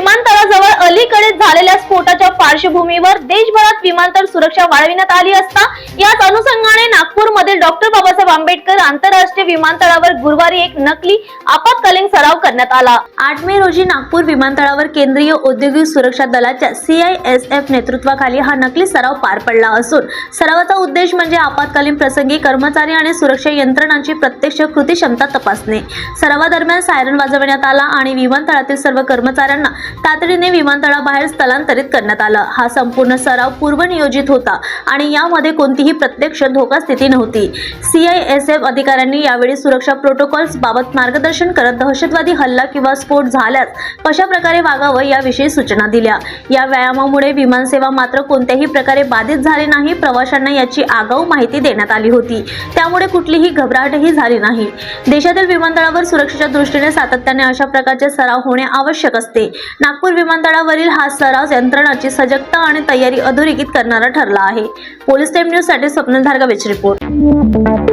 विमानतळाजवळ पार्श्वभूमीवर देशभरात विमानतळ सुरक्षा वाढविण्यात आली असता याच अनुषंगाने नागपूरमधील डॉक्टर बाबासाहेब आंबेडकर आंतरराष्ट्रीय विमानतळावर गुरुवारी एक नकली आपत्कालीन सराव करण्यात आला. आठ मे रोजी नागपूर विमानतळावर केंद्रीय औद्योगिक सुरक्षा दलाच्या सीआयएसएफ नेतृत्वाखाली हा नकली सराव पार पडला असून सरावाचा उद्देश म्हणजे आपत्कालीन प्रसंगी कर्मचारी आणि सुरक्षा यंत्रणांची प्रत्यक्ष कृती क्षमता तपासणे. सरावादरम्यान सायरन वाजवण्यात आला आणि विमानतळातील सर्व कर्मचाऱ्यांना तातडीने विमानतळाबाहेर स्थलांतरित करण्यात आलं. हा संपूर्ण सराव पूर्वनियोजित होता आणि यामध्ये कोणतीही प्रत्यक्ष धोका स्थिती नव्हती सीआयएसएफ अधिकाऱ्यांनी यावेळी सुरक्षा प्रोटोकॉल्स बाबत मार्गदर्शन करत दहशतवादी हल्ला किंवा स्फोट झाल्यास कशा प्रकारे वागावं याविषयी सूचना दिल्या. या व्यायामामुळे विमानसेवा मात्र कोणत्याही प्रकारे बाधित झाली नाही प्रवाशांना याची आगाऊ माहिती देण्यात आली होती. त्यामुळे कुठलीही घबराटही झाली नाही. देशातील विमानतळावर सुरक्षेच्या दृष्टीने सातत्याने अशा प्रकारचे सराव होणे आवश्यक असते. नागपूर विमानतळावरील हा सराव यंत्रणाची सजगता आणि तयारी अधोरेखित करणारा ठरला आहे. पोलीस टाइम न्यूजसाठी स्वप्न रिपोर्ट.